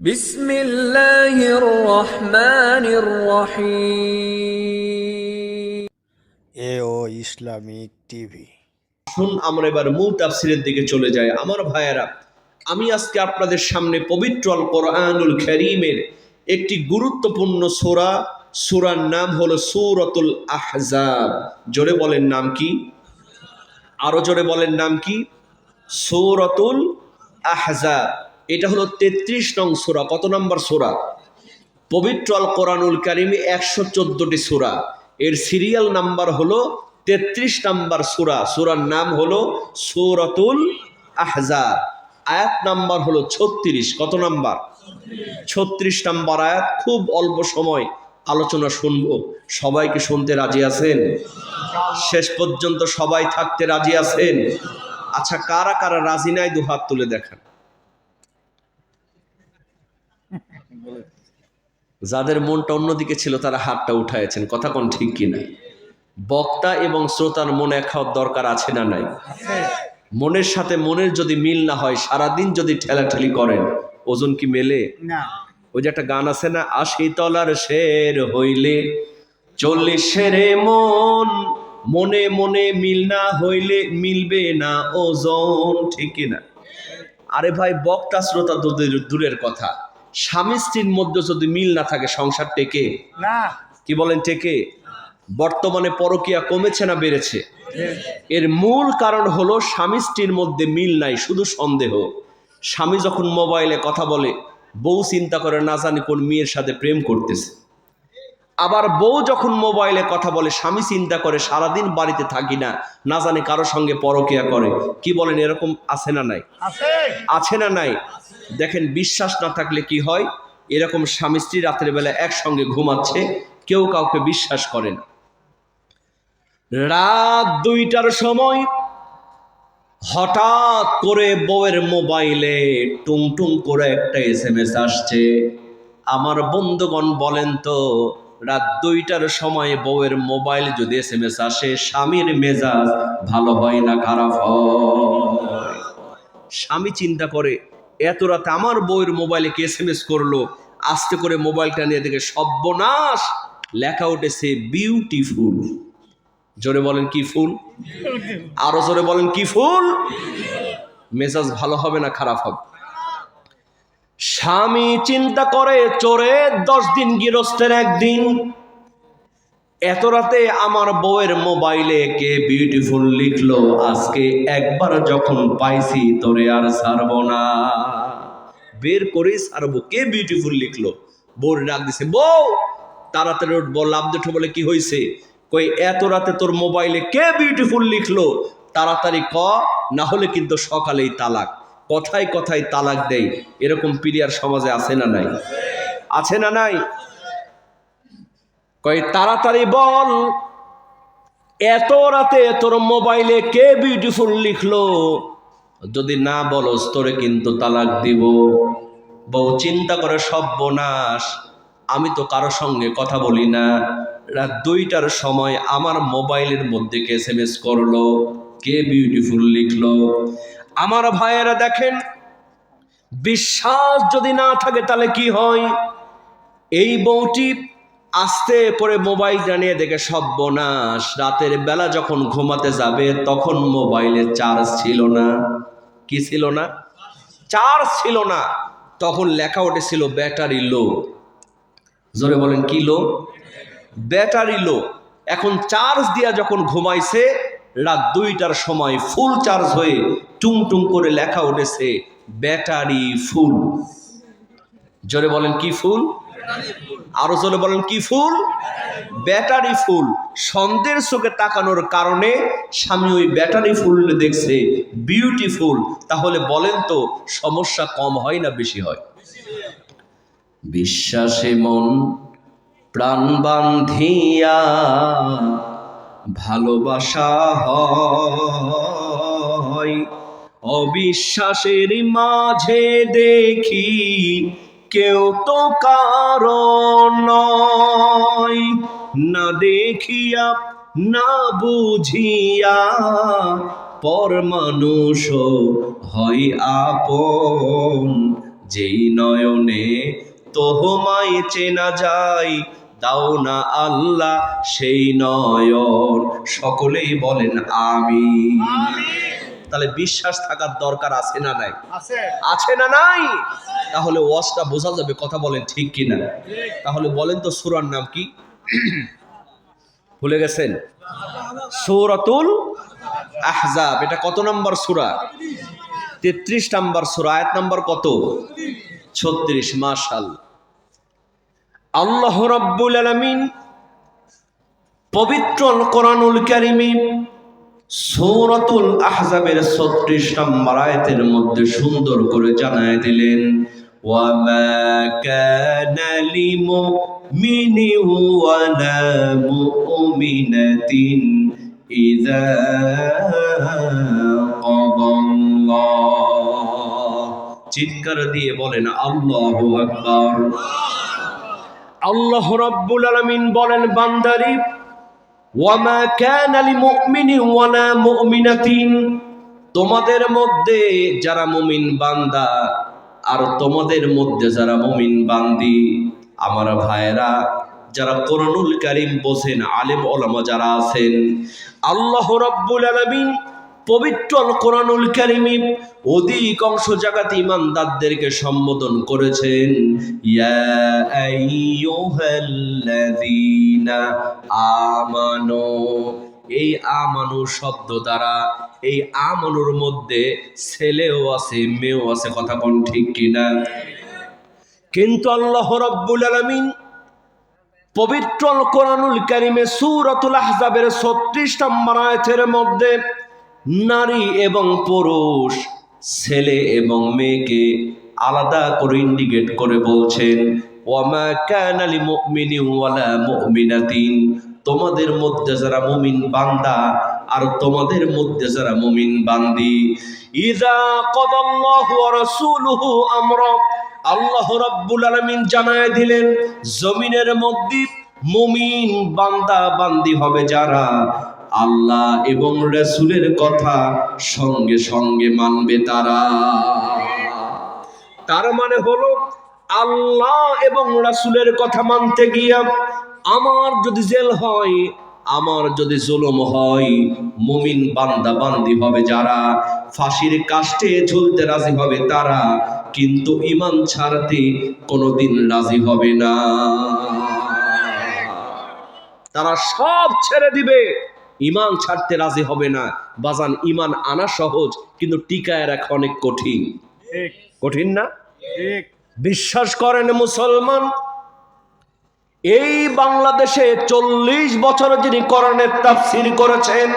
বিসমিল্লাহির রহমানির এ ও Islamic TV. শুন আমরা এবার মূল তাফসিরের দিকে চলে যাই। আমার ভাইয়েরা আমি আজকে আপনাদের সামনে পবিত্র আল কোরআনুল করিমের একটি গুরুত্বপূর্ণ সোরা সোরার নাম হলো সৌরতুল আহজাব। জোরে বলেন নাম কি? আরও জোরে বলেন নাম কি? সৌরতুল আহজাব। এটা হলো তেত্রিশ নং সোরা। কত নম্বর সোরা? পবিত্র আল কোরআনুল কারিমে একশো চোদ্দটি সুরা। এর সিরিয়াল নাম্বার হলো তেত্রিশ নাম্বার সুরা। সুরার নাম হলো সুরাতুল আহজাব। আয়াত নাম্বার হলো ছত্রিশ। কত নাম্বার? ছত্রিশ নাম্বার আয়াত। খুব অল্প সময় আলোচনা শুনব। সবাইকে শুনতে রাজি আছেন? শেষ পর্যন্ত সবাই থাকতে রাজি আছেন? আচ্ছা কারা কারা রাজি নাই, দু হাত তুলে দেখান। যাদের মনটা অন্যদিকে ছিল তারা হাতটা উঠাইছেন কথা কোন ঠিক কিনা বক্তা এবং শ্রোতার মনে এক হওয়ার দরকার আছে না নাই? মনের সাথে মনের যদি মিল না হয় সারাদিন যদি ঠেলাঠেলি করেন ওজন কি মেলে? না। ওই যে একটা গান আছে না আশি তলার শের হইলে চল্লিশ শেরে মন মনে মনে মিল না হইলে মিলবে না ওজন ঠিক না? আরে ভাই বক্তা শ্রোতা দূরের কথা। স্বামী স্ত্রীর মধ্যে যদি মিল না থাকে সংসার টেকে? না। কি বলেন টেকে? বর্তমানে পরকিয়া কমেছে না বেড়েছে? এর মূল কারণ হলো স্বামী স্ত্রীর মধ্যে মিল নাই শুধু সন্দেহ। স্বামী যখন মোবাইলে কথা বলে বউ চিন্তা করে না জানি কোন মেয়ের সাথে প্রেম করতেছে। আবার বউ যখন মোবাইলে কথা বলে স্বামী চিন্তা করে সারাদিন বাড়িতে থাকি না না জানি কারও সঙ্গে পরকিয়া করে। কি বলেন এরকম আছে না নাই? আছে। আছে না নাই? দেখেন বিশ্বাস না থাকলে কি হয়? এরকম স্বামী স্ত্রী রাতের বেলা একসঙ্গে ঘুমাচ্ছে কেউ কাউকে বিশ্বাস করে না। রাত দুইটার সময় হঠাৎ করে বউয়ের মোবাইলে টুং টুং করে একটা এস এম এস আসছে। আমার বন্ধুগণ বলেন তো রাত দুইটার সময় বউয়ের মোবাইল যদি এস এম এস আসে, স্বামীর মেজাজ ভালো হয় না, খারাপ হয়? স্বামী চিন্তা করে, এত রাতে আমার বউয়ের মোবাইলে কে এস এম এস করল? আস্তে করে মোবাইলটা নিয়ে দেখে সর্বনাশ লেখা উঠেছে বিউটিফুল জোরে বলেন কি ফুল? আরও জোরে বলেন কি ফুল? মেজাজ ভালো হবে না, খারাপ হবে? স্বামী চিন্তা করে, চোরে দশ দিন গৃহস্থের একদিন। এত রাতে আমার বউয়ের মোবাইলে কে বিউটিফুল লিখলো, আজকে একবার যখন পাইছি তোরে আর ছাড়বো না। বের করে ছাড়বো, কে বিউটিফুল লিখলো? বউর ডাক দিছে, বউ, তাড়াতাড়ি উঠবো লাভ দুটো বলে কি হয়েছে কই, এত রাতে তোর মোবাইলে কে বিউটিফুল লিখলো? তাড়াতাড়ি ক, না হলে কিন্তু সকালেই তালাক। কথায় কথায় তালাক দেয় এরকম পিরিয়ার সমাজে আছে না নাই? আছে না নাই? কই তাড়াতাড়ি বল, এত রাতে তোর মোবাইলে কে বিউটিফুল লিখলো? যদি না বলস, তোরে কিন্তু তালাক দিব। বউ চিন্তা করে সর্বনাশ আমি তো কারও সঙ্গে কথা বলি না। রাত দুইটার সময় আমার মোবাইলের মধ্যে কে এস এম এস করল? কে বিউটিফুল লিখলো? আমার ভাইয়েরা দেখেন, বিশ্বাস যদি না থাকে তাহলে কি হয়? এই বউটি আস্তে পরে মোবাইল জানিয়ে দেখে সর্বনাশ। রাতের বেলা যখন ঘুমাতে যাবে, তখন মোবাইলে চার্জ ছিল না। কি ছিল না? চার্জ ছিল না। তখন লেখা উঠেছিল, ব্যাটারি লো। জোরে বলেন, কি লো? ব্যাটারি লো। এখন চার্জ দিয়া যখন ঘুমাইছে রাত দুইটার সময় ফুল চার্জ হয়ে টুং টুং করে লেখা উঠেছে, ব্যাটারি ফুল জোরে বলেন কি ফুল আরও জোরে বলেন কি ফুল ব্যাটারি ফুল সন্ধ্যের চোখে তাকানোর কারণে স্বামী ওই ব্যাটারি ফুল দেখছে বিউটিফুল তাহলে বলেন তো, সমস্যা কম হয় না বেশি হয়? বিশ্বাসে মন প্রাণ বান্ধিয়া ভালোবাসা হয়। অবিশ্বাসের মাঝে দেখি কেউ তো কারণ না দেখিয়া, না বুঝিয়া পর মানুষ হয় আপন। যেই নয়নে তোহমায় চেনা যায় দাও না আল্লাহ সেই নয়ন। সকলেই বলেন আমি। তাহলে বিশ্বাস থাকার দরকার আছে না নাই? আছে। না নাই? তাহলে ওয়াজটা বোঝা যাবে কথা বলেন ঠিক কিনা। তাহলে বলেন তো সুরার নাম কি? ভুলে গেছেন? সৌরাতুল আহজাব। এটা কত নম্বর সুরা? তেত্রিশ নম্বর সুরা। আয়াত নম্বর কত? ছত্রিশ। মাসাল আল্লাহ রব্বুল আলমিন পবিত্র কোরআনুল কারিমে সৌরাতুল আহজাবের ছত্রিশ নম্বর আয়াতের মধ্যে সুন্দর করে জানায় দিলেন وما كان لمؤمن ولا مؤمنة إذا قضى الله চিৎকার দিয়ে বলেন আল্লাহু আকবার আল্লাহ রাব্বুল আলামিন বলেন, বান্দারি, ওয়ামা কানা লিমুমিনিন ওয়ালা মুমিনাতিন। তোমাদের মধ্যে যারা মুমিন বান্দা, আর তোমাদের মধ্যে যারা মুমিন বান্দি, আমার ভাইয়েরা, যারা কোরআনুল কারীম বোঝেন, আলেম ওলামা যারা আছেন, আল্লাহ রাব্বুল আলামিন পবিত্র কোরআনুল কারিমে অধিকাংশ জায়গাতে ইমানদারদেরকে সম্বোধন করেছেন আমানু। এই আমানু শব্দ দ্বারা এই আমানুর মধ্যে ছেলেও আছে, মেয়েও আছে, কথা কোন ঠিক কিনা? কিন্তু আল্লাহ রাব্বুল আলামিন পবিত্র কোরআনুল কারিমে সূরাতুল আহজাবের 36 নম্বর আয়াতের মধ্যে নারী এবং পুরুষ, ছেলে এবং মেয়েকে আলাদা করে ইন্ডিকেট করে বলছেন, ওয়ামা কানা লিমুমিনিন ওয়ালা তোমাদের মধ্যে যারা মুমিন বান্দা আর তোমাদের মধ্যে যারা মুমিন বান্দি ইযা কাদাল্লাহু রাসূলুহু আমরা। আল্লাহ রাব্বুল আলামিন জানায় দিলেন, জমিনের মধ্যে মুমিন বান্দা বান্দি হবে যারা আল্লাহ এবং রসুলের কথা সঙ্গে সঙ্গে মানবে তারা। তার মানে হলো, আল্লাহ এবং রাসুলের কথা মানতে গিয়া আমার যদি জেল হয়, আমার যদি জুলুম হয়, মুমিন বান্দা বান্দি হবে যারা, ফাঁসির কাষ্টে ঝুলতে রাজি হবে তারা, কিন্তু ইমান ছাড়তে কোনোদিন রাজি হবে না। তারা সব ছেড়ে দিবে। ইমান ছাড়তে রাজি হবে না। বাজান ইমান আনা সহজ কিন্তু টিকায় রাখা অনেক কঠিন। কঠিন না? বিশ্বাস করেন মুসলমান এই বাংলাদেশে চল্লিশ বছর যিনি কোরআনের তাফসির করেছেন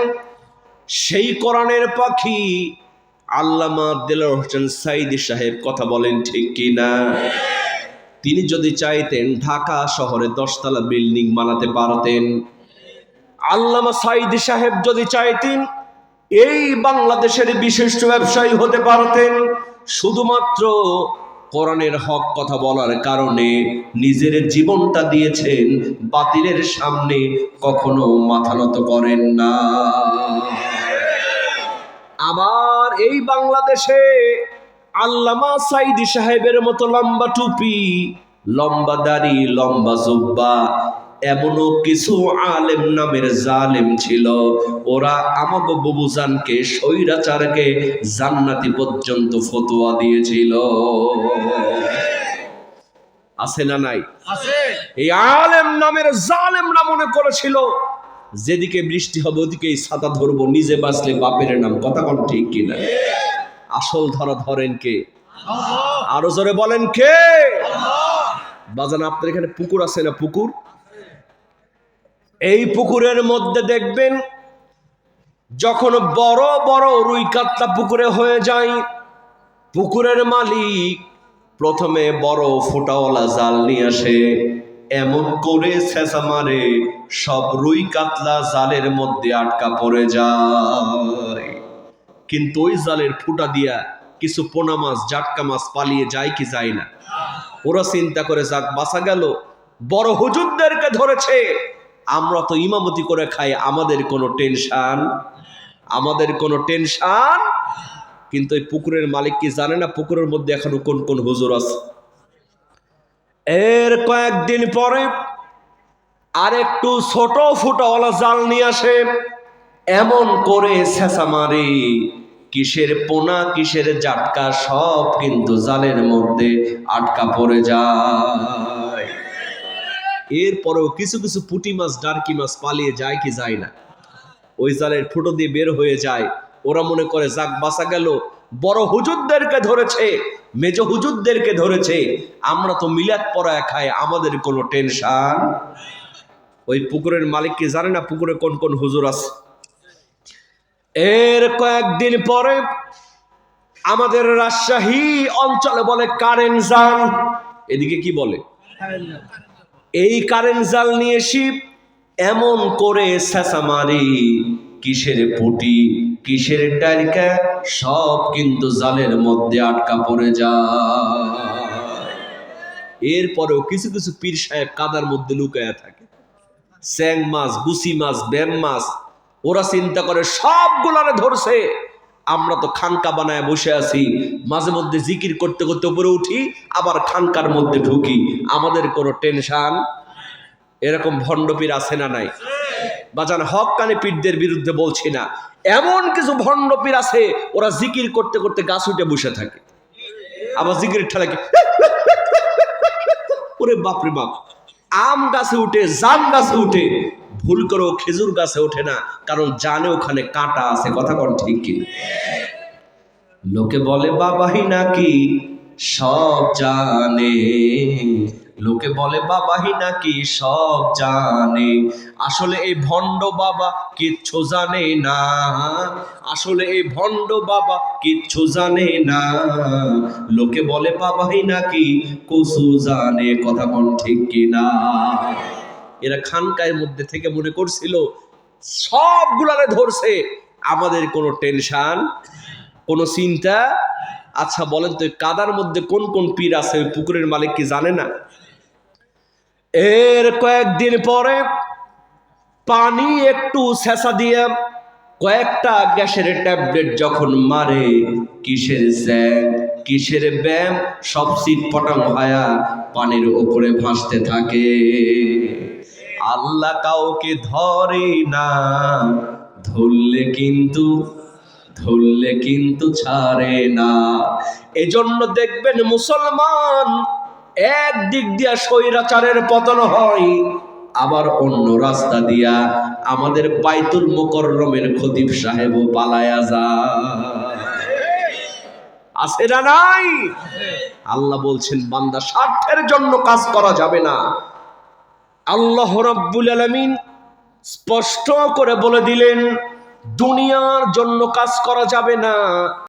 সেই কোরআনের পাখি আল্লামা দিলার হোসেন সাইদি সাহেব কথা বলেন ঠিক কি না? তিনি যদি চাইতেন ঢাকা শহরে দশতলা বিল্ডিং বানাতে পারতেন আল্লামা সাইদি সাহেব যদি চাইতেন, এই বাংলাদেশের বিশিষ্ট ব্যবসায়ী হতে পারতেন। শুধুমাত্র কোরআনের হক কথা বলার কারণে নিজের জীবনটা দিয়েছেন, বাতিলের সামনে কখনো মাথা নত করেন না। আবার এই বাংলাদেশে আল্লামা সাইদি সাহেবের মতো লম্বা টুপি, লম্বা দাড়ি, লম্বা জুব্বা এমনও কিছু আলেম নামের জালেম ছিল। ওরা আমাকে ববুজানকে স্বৈরাচারকে জান্নাতি পর্যন্ত ফতোয়া দিয়েছিল। আছে না নাই? আছে। এই আলেম নামের জালেমরা মনে করেছিল? যেদিকে বৃষ্টি হবে ওদিকেই ছাতা ধরবো নিজে বাঁচলে বাপের নাম। কথা কোন ঠিক কিনা? আসল ধরা ধরেন কে? আরও জোরে বলেন কে? বাজান আপনার এখানে পুকুর আছে না পুকুর? এই পুকুরের মধ্যে দেখবেন, যখন বড় বড় রুই কাতলা পুকুরে হয়ে যায়, পুকুরের মালিক প্রথমে বড় ফোটাওয়ালা জাল নিয়ে আসে, এমন করে ছেঁচা মারে, সব রুই কাতলা জালের মধ্যে আটকা পড়ে যায়। কিন্তু ওই জালের ফুটা দিয়া কিছু পোনা মাছ, জাটকা মাছ পালিয়ে যায় কি যায় না। ওরা চিন্তা করে, যাক, বাঁচা গেল। বড় হুজুরদেরকে ধরেছে। আমরা তো ইমামতি করে খাই, আমাদের কোনো টেনশন, আমাদের কোনো টেনশান। কিন্তু এই পুকুরের মালিক কি জানে না পুকুরের মধ্যে এখনও কোন কোন হুজুর আছে? এর কয়েকদিন পরে আর একটু ছোট ফুটাওয়ালা জাল নিয়ে আসে, এমন করে ছেঁচা মারে। কিসের পোনা, কিসের জাটকা, সব কিন্তু জালের মধ্যে আটকা পড়ে যায়। এরপরেও কিছু কিছু পুঁটি মাছ, ডারকি মাছ পালিয়ে যায় কি যায় না। ওই জালের ফুটো দিয়ে বের হয়ে যায়। ওরা মনে করে, যাক, বাঁচা গেল। বড় হুজুরদেরকে ধরেছে, মেজ হুজুরদেরকে ধরেছে। আমরা তো মিলাদ পড়ায় খাই, আমাদের কোনো টেনশন? ওই পুকুরের মালিক কি জানে না পুকুরে কোন কোন হুজুর আছে? এর কয়েকদিন পরে আমাদের রাজশাহী অঞ্চলে বলে কারেন্ট জাল এদিকে কি বলে? এই কারেন্ট জাল নিয়ে শিব, এমন করে ছেঁচা মারি। কিসের পুটি, কিসের ডালকা সব কিন্তু জালের মধ্যে আটকা পড়ে যায়। এরপরেও কিছু কিছু পীর সাহেব কাদার মধ্যে লুকায়া থাকে। স্যাং মাছ, গুসি মাছ, ব্যাম মাছ, ওরা চিন্তা করে, সবগুলারে ধরছে। আমরা তো খানকা বানায় বসে আছি মাঝে মধ্যে জিকির করতে করতে উপরে উঠি, আবার খানকার মধ্যে ঢুকি। আমাদের কোনো টেনশন? এরকম ভণ্ডপীর আছে না নাই? বাজান হক কানে পীরদের বিরুদ্ধে বলছি না। এমন কিছু ভণ্ডপীর আছে, ওরা জিকির করতে করতে গাছ উঠে বসে থাকে। আবার জিকির ঠেলাকে ওরে বাপরে বাপ। আম গাছে উঠে, জাম গাছে উঠে। ভুল করেও খেজুর গাছে ওঠে না, কারণ জানে ওখানে কাঁটা আছে, কথা কোন ঠিক কি লোকে বলে, বাবাই নাকি সব জানে। লোকে বলে, বাবাই নাকি সব জানে। আসলে এই ভণ্ড বাবা কিচ্ছু জানে না। আসলে এই ভণ্ড বাবা কিচ্ছু জানে না। লোকে বলে, বাবাই নাকি কসু জানে। কথা কোন ঠিক কিনা? এরা খানকায়ের মধ্যে থেকে মনে করছিল, সবগুলারে ধরছে। আমাদের কোনো টেনশন কোনো চিন্তা? আচ্ছা বলেন তো, কাদার মধ্যে কোন কোন পীর আছে? পুকুরের মালিক কি জানে না? এর কয়েকদিন পরে পানি একটু ছেঁচা দিয়ে কয়েকটা গ্যাসের ট্যাবলেট যখন মারে, কিসের জ্যাং কিসের ব্যায়াম, সব সিট পটাং হায়া পানির উপরে ভাসতে থাকে। আল্লাহ কাউকে ধরে না, ধরলে কিন্তু ধরলে কিন্তু ছাড়ে না। এজন্য দেখবেন মুসলমান এক দিক দিয়া স্বৈরাচারের পতন হয়, আবার অন্য রাস্তা দিয়া আমাদের বাইতুল মোকররমের খতিব সাহেবও পালায়া যায়। আছে না নাই? আল্লাহ বলছেন, বান্দা স্বার্থের জন্য কাজ করা যাবে না। আল্লাহ রব্বুল আলামিন স্পষ্ট করে বলে দিলেন দুনিয়ার জন্য কাজ করা যাবে না।